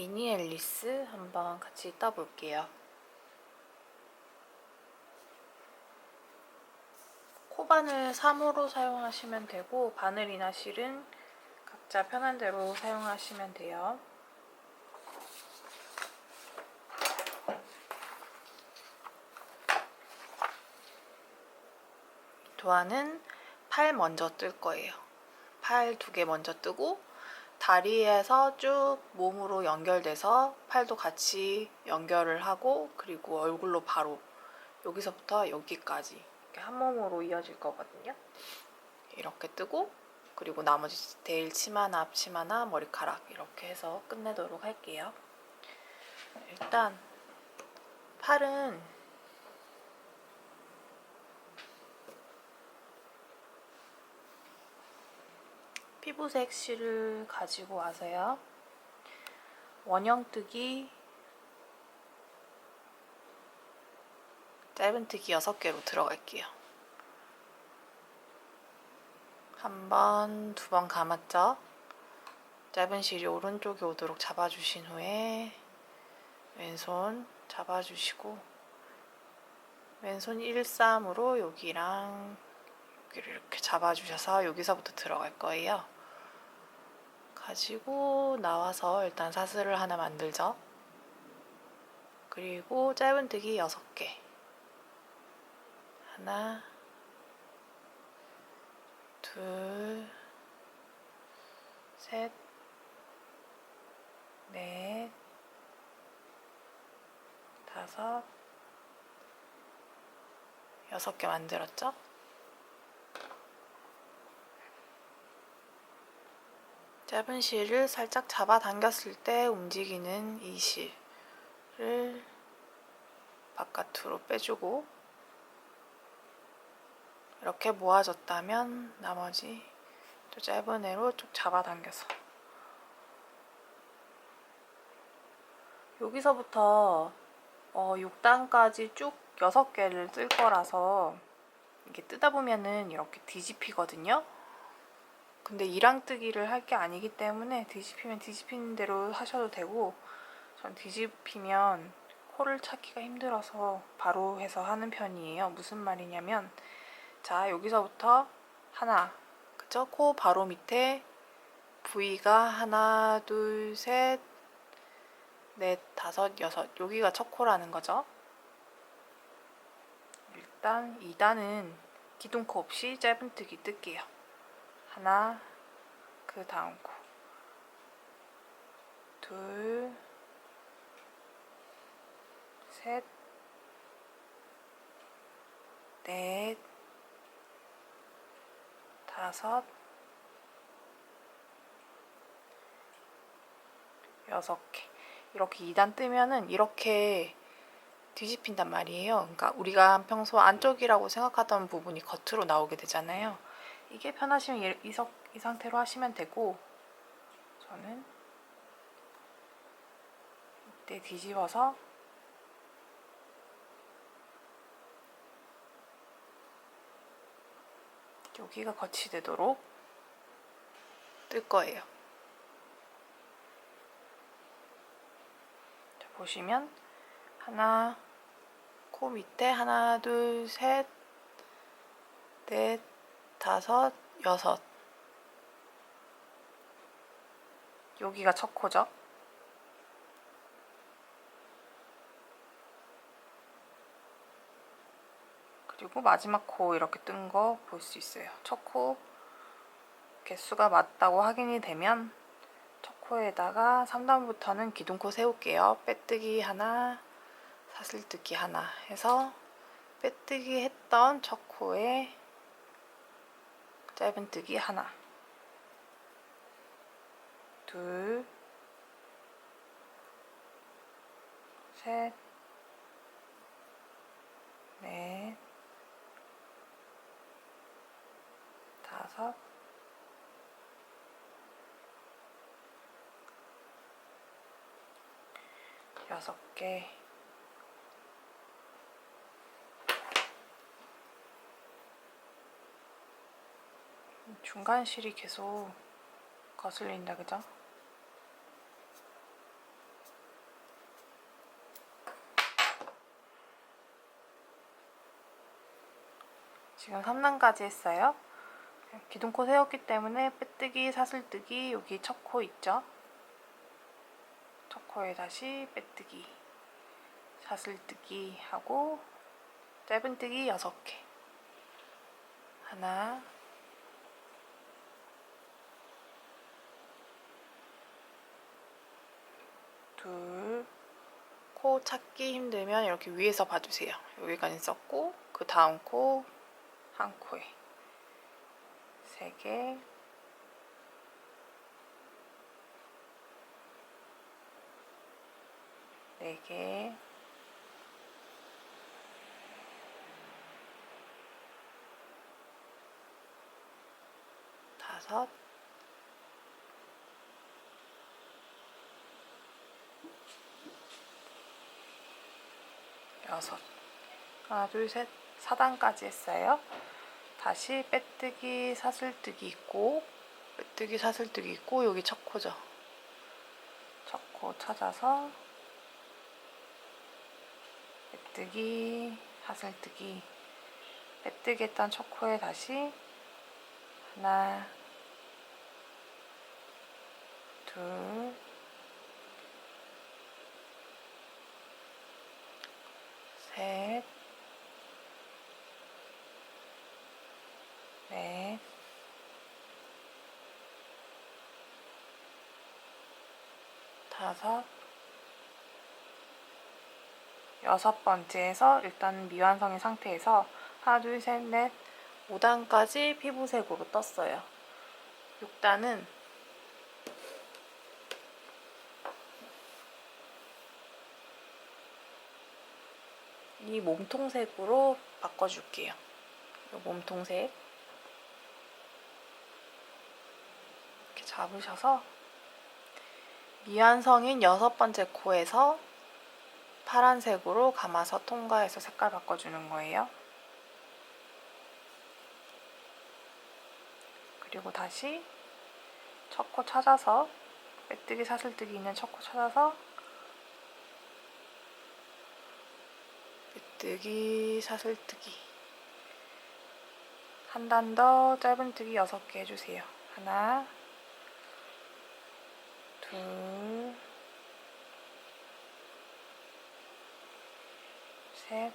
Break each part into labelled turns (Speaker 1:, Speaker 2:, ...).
Speaker 1: 미니 앨리스 한번 같이 따볼게요. 코바늘 3호로 사용하시면 되고 바늘이나 실은 각자 편한 대로 사용하시면 돼요. 도안은 팔 먼저 뜰 거예요. 팔 두 개 먼저 뜨고 다리에서 쭉 몸으로 연결돼서 팔도 같이 연결을 하고 그리고 얼굴로 바로 여기서부터 여기까지 이렇게 한 몸으로 이어질 거거든요. 이렇게 뜨고 그리고 나머지 데일 치마나 앞치마나 머리카락 이렇게 해서 끝내도록 할게요. 일단 팔은 피부색 실을 가지고 와서요. 원형뜨기 짧은뜨기 6개로 들어갈게요. 한 번, 두 번 감았죠? 짧은 실이 오른쪽에 오도록 잡아주신 후에 왼손 잡아주시고 왼손 1-3으로 여기랑 여기를 이렇게 잡아주셔서 여기서부터 들어갈 거예요. 가지고 나와서 일단 사슬을 하나 만들죠. 그리고 짧은뜨기 6개. 하나, 둘, 셋, 넷, 다섯, 여섯 개 만들었죠? 짧은 실을 살짝 잡아당겼을 때 움직이는 이 실을 바깥으로 빼주고 이렇게 모아졌다면 나머지 또 짧은 애로 쭉 잡아당겨서 여기서부터 어, 6단까지 쭉 6개를 뜰 거라서 이게 뜨다 보면은 이렇게 뒤집히거든요. 근데 이랑뜨기를 할 게 아니기 때문에 뒤집히면 뒤집히는 대로 하셔도 되고 전 뒤집히면 코를 찾기가 힘들어서 바로 해서 하는 편이에요. 무슨 말이냐면 자 여기서부터 하나 그쵸? 코 바로 밑에 부위가 하나 둘 셋 넷 다섯 여섯 여기가 첫 코라는 거죠. 일단 2단은 기둥코 없이 짧은뜨기 뜰게요. 하나, 그 다음 코. 둘, 셋, 넷, 다섯, 여섯 개. 이렇게 2단 뜨면은 이렇게 뒤집힌단 말이에요. 그러니까 우리가 평소 안쪽이라고 생각하던 부분이 겉으로 나오게 되잖아요. 이게 편하시면 이, 이, 석- 이 상태로 하시면 되고 저는 이때 뒤집어서 여기가 거치 되도록 뜰 거예요. 자, 보시면 하나 코 밑에 하나 둘 셋 넷 다섯, 여섯. 여기가 첫 코죠. 그리고 마지막 코 이렇게 뜬 거 볼 수 있어요. 첫 코 개수가 맞다고 확인이 되면 첫 코에다가 3단부터는 기둥코 세울게요. 빼뜨기 하나, 사슬뜨기 하나 해서 빼뜨기 했던 첫 코에 짧은뜨기 하나. 둘 셋, 넷, 다섯, 여섯 개, 중간 실이 계속 거슬린다 그죠? 지금 3단까지 했어요. 기둥코 세웠기 때문에 빼뜨기, 사슬뜨기, 여기 첫 코 있죠? 첫 코에 다시 빼뜨기, 사슬뜨기 하고 짧은뜨기 6개 하나, 둘, 코 찾기 힘들면 이렇게 위에서 봐주세요. 여기까지 썼고 그 다음 코 한 코에. 세 개, 네 개, 다섯, 여섯. 하나, 둘, 셋. 4단까지 했어요. 다시 빼뜨기, 사슬뜨기 있고, 빼뜨기, 사슬뜨기 있고, 여기 첫 코죠. 첫 코 찾아서, 빼뜨기, 사슬뜨기, 빼뜨기 했던 첫 코에 다시, 하나, 둘, 셋, 넷, 다섯, 여섯 번째에서 일단 미완성의 상태에서 하나, 둘, 셋, 넷, 5단까지 피부색으로 떴어요. 6단은 이 몸통색으로 바꿔줄게요. 이 몸통색 이렇게 잡으셔서 미완성인 여섯 번째 코에서 파란색으로 감아서 통과해서 색깔 바꿔주는 거예요. 그리고 다시 첫 코 찾아서 빼뜨기 사슬뜨기 있는 첫 코 찾아서 뜨기 사슬뜨기 한 단 더 짧은뜨기 6개 해주세요. 하나 둘 셋,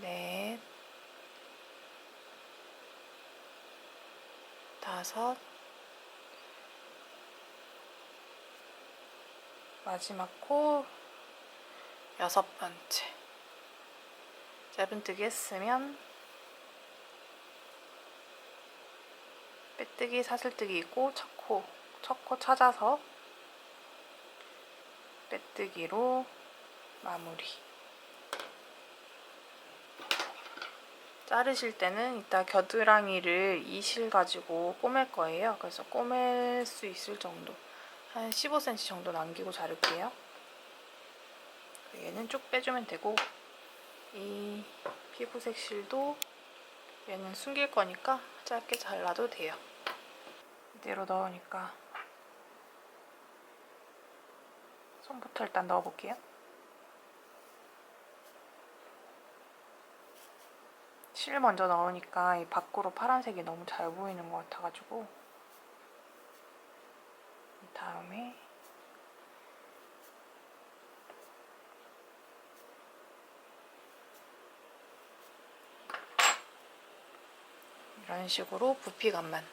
Speaker 1: 넷, 다섯, 마지막 코 여섯 번째. 짧은뜨기 했으면 빼뜨기, 사슬뜨기 있고 첫 코, 첫코 찾아서 빼뜨기로 마무리. 자르실 때는 이따 겨드랑이를 이실 가지고 꼬맬 거예요. 그래서 꼬맬 수 있을 정도. 한 15cm 정도 남기고 자를게요. 얘는 쭉 빼주면 되고, 이 피부색 실도 얘는 숨길 거니까 짧게 잘라도 돼요. 이대로 넣으니까 손부터 일단 넣어볼게요. 실 먼저 넣으니까 이 밖으로 파란색이 너무 잘 보이는 것 같아가지고 이 다음에 이런 식으로 부피감만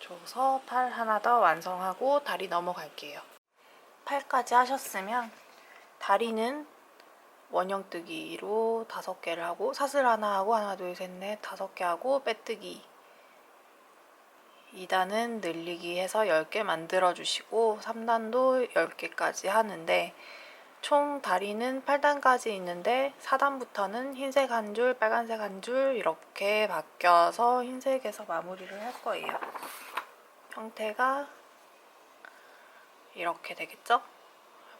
Speaker 1: 줘서 팔 하나 더 완성하고 다리 넘어갈게요. 팔까지 하셨으면 다리는 원형뜨기로 다섯 개를 하고 사슬 하나 하고 하나 둘 셋 넷 다섯 개 하고 빼뜨기 2단은 늘리기 해서 10개 만들어 주시고 3단도 10개까지 하는데 총 다리는 8단까지 있는데 4단부터는 흰색 한 줄, 빨간색 한 줄 이렇게 바뀌어서 흰색에서 마무리를 할 거예요. 형태가 이렇게 되겠죠?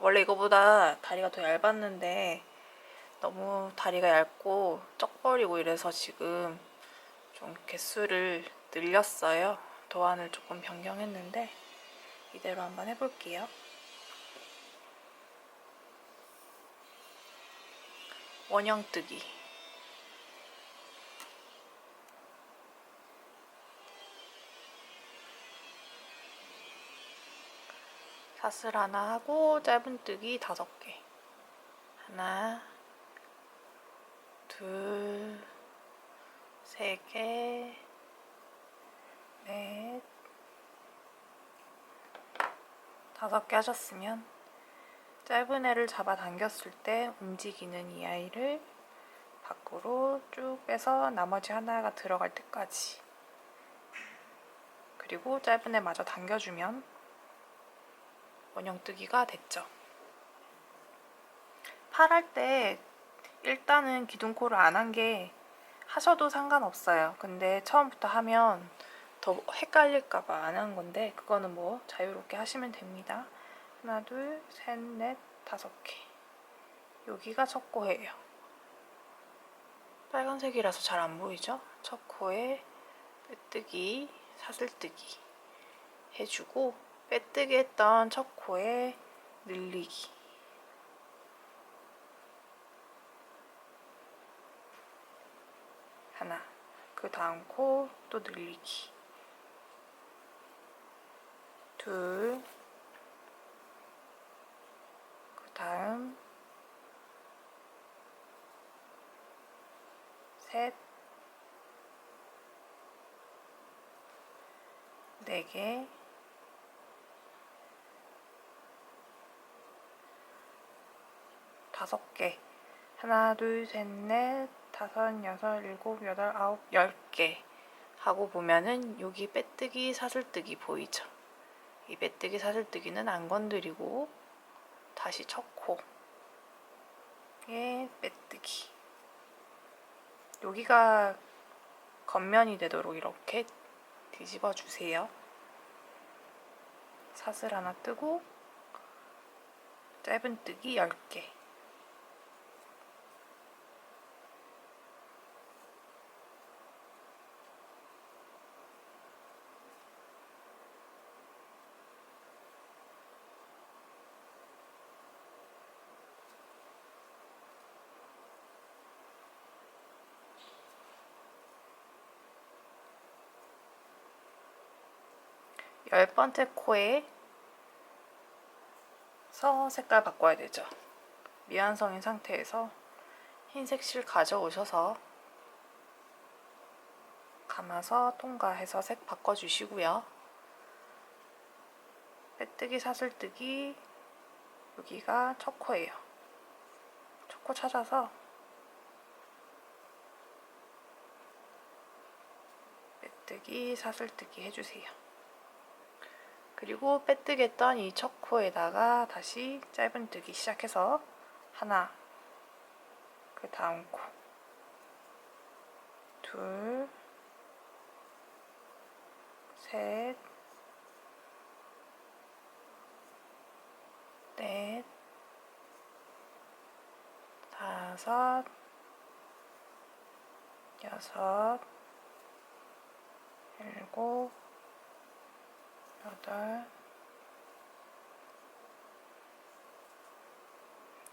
Speaker 1: 원래 이거보다 다리가 더 얇았는데 너무 다리가 얇고 쩍버리고 이래서 지금 좀 개수를 늘렸어요. 도안을 조금 변경했는데 이대로 한번 해볼게요. 원형뜨기. 사슬 하나 하고 짧은뜨기 다섯 개. 하나 둘 세 개 넷 다섯 개 하셨으면 짧은 애를 잡아 당겼을 때 움직이는 이 아이를 밖으로 쭉 빼서 나머지 하나가 들어갈 때까지 그리고 짧은 애 마저 당겨주면 원형뜨기가 됐죠. 팔 할 때 일단은 기둥코를 안 한 게 하셔도 상관없어요. 근데 처음부터 하면 더 헷갈릴까봐 안 한 건데 그거는 뭐 자유롭게 하시면 됩니다. 하나, 둘, 셋, 넷, 다섯 개. 여기가 첫 코예요. 빨간색이라서 잘 안 보이죠? 첫 코에 빼뜨기, 사슬뜨기 해주고 빼뜨기 했던 첫 코에 늘리기 하나 그 다음 코 또 늘리기 둘. 그 다음 셋, 네 개, 다섯 개, 하나, 둘, 셋, 넷, 다섯, 여섯, 일곱, 여덟, 아홉, 열 개. 하고 보면은 여기 빼뜨기, 사슬뜨기 보이죠? 이 빼뜨기, 사슬뜨기는 안 건드리고 다시 쳤고. 에 빼뜨기. 여기가 겉면이 되도록 이렇게 뒤집어 주세요. 사슬 하나 뜨고 짧은 뜨기 10개 열 번째 코에 서 색깔 바꿔야 되죠. 미완성인 상태에서 흰색 실 가져오셔서 감아서 통과해서 색 바꿔주시고요. 빼뜨기 사슬뜨기 여기가 첫 코예요. 첫 코 찾아서 빼뜨기 사슬뜨기 해주세요. 그리고 빼뜨기 했던 이 첫 코에다가 다시 짧은뜨기 시작해서 하나 그 다음 코. 둘, 셋, 넷, 다섯, 여섯, 일곱, 여덟,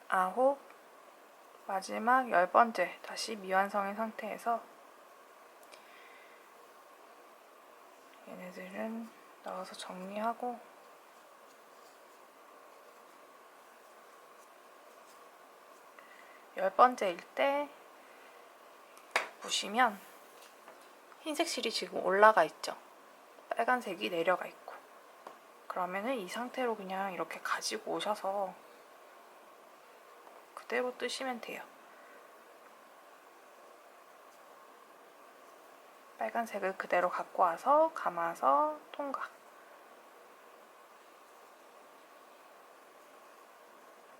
Speaker 1: 아홉, 마지막 열 번째 다시 미완성인 상태에서 얘네들은 넣어서 정리하고 열 번째일 때 보시면 흰색 실이 지금 올라가 있죠. 빨간색이 내려가 있고 그러면은 이 상태로 그냥 이렇게 가지고 오셔서 그대로 뜨시면 돼요. 빨간색을 그대로 갖고 와서 감아서 통각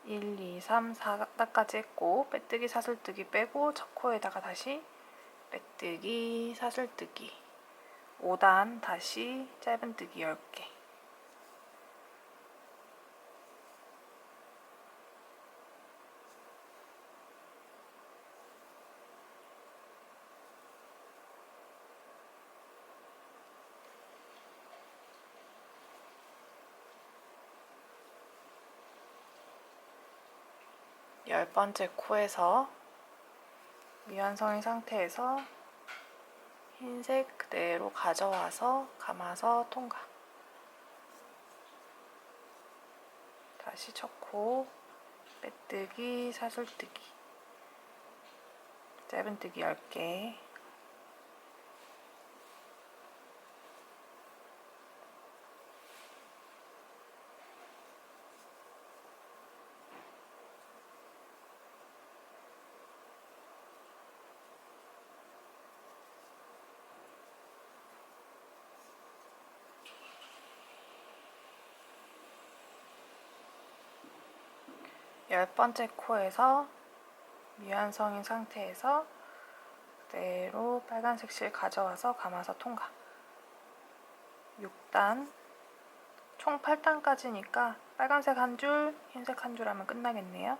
Speaker 1: 1, 2, 3, 4까지 했고 빼뜨기 사슬뜨기 빼고 첫 코에다가 다시 빼뜨기 사슬뜨기. 5단 다시 짧은뜨기 10개 열 번째 코에서 미완성인 상태에서 흰색 그대로 가져와서 감아서 통과. 다시 쳤고 빼뜨기, 사슬뜨기. 짧은뜨기 10개. 열 번째 코에서 미완성인 상태에서 그대로 빨간색 실 가져와서 감아서 통과. 6단, 총 8단까지니까 빨간색 한 줄, 흰색 한 줄 하면 끝나겠네요.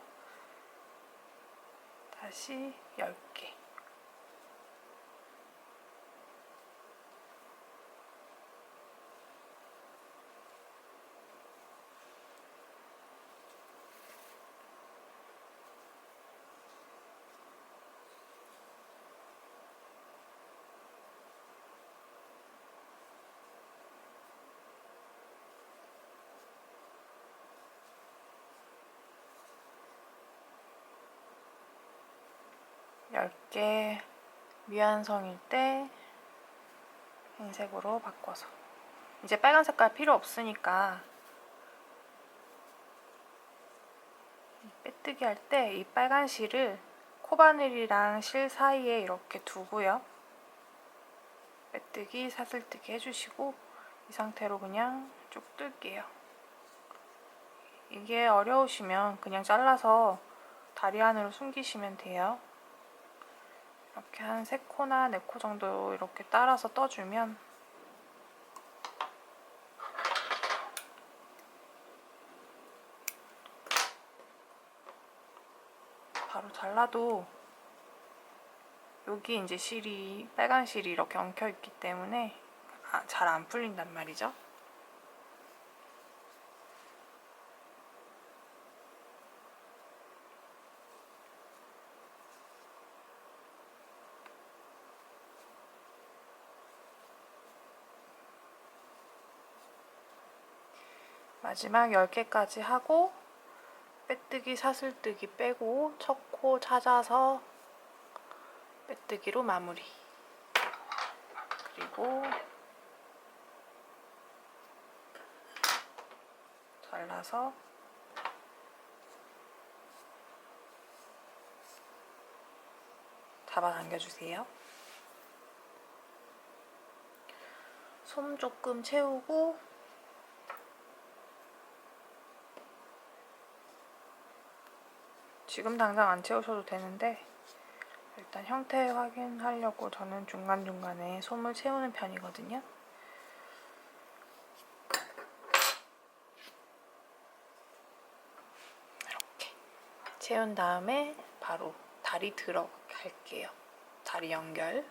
Speaker 1: 다시 10개. 열개 미완성일 때 흰색으로 바꿔서. 이제 빨간 색깔 필요 없으니까 이 빼뜨기 할 때 이 빨간 실을 코바늘이랑 실 사이에 이렇게 두고요. 빼뜨기 사슬뜨기 해주시고 이 상태로 그냥 쭉 뜰게요. 이게 어려우시면 그냥 잘라서 다리 안으로 숨기시면 돼요 이렇게 한 3코나 4코 정도 이렇게 따라서 떠주면 바로 잘라도 여기 이제 실이 빨간 실이 이렇게 엉켜 있기 때문에 아, 잘안 풀린단 말이죠. 마지막 10개까지 하고 빼뜨기 사슬뜨기 빼고 첫 코 찾아서 빼뜨기로 마무리. 그리고 잘라서 잡아당겨주세요. 솜 조금 채우고 지금 당장 안 채우셔도 되는데 일단 형태 확인하려고 저는 중간중간에 솜을 채우는 편이거든요. 이렇게 채운 다음에 바로 다리 들어갈게요. 다리 연결.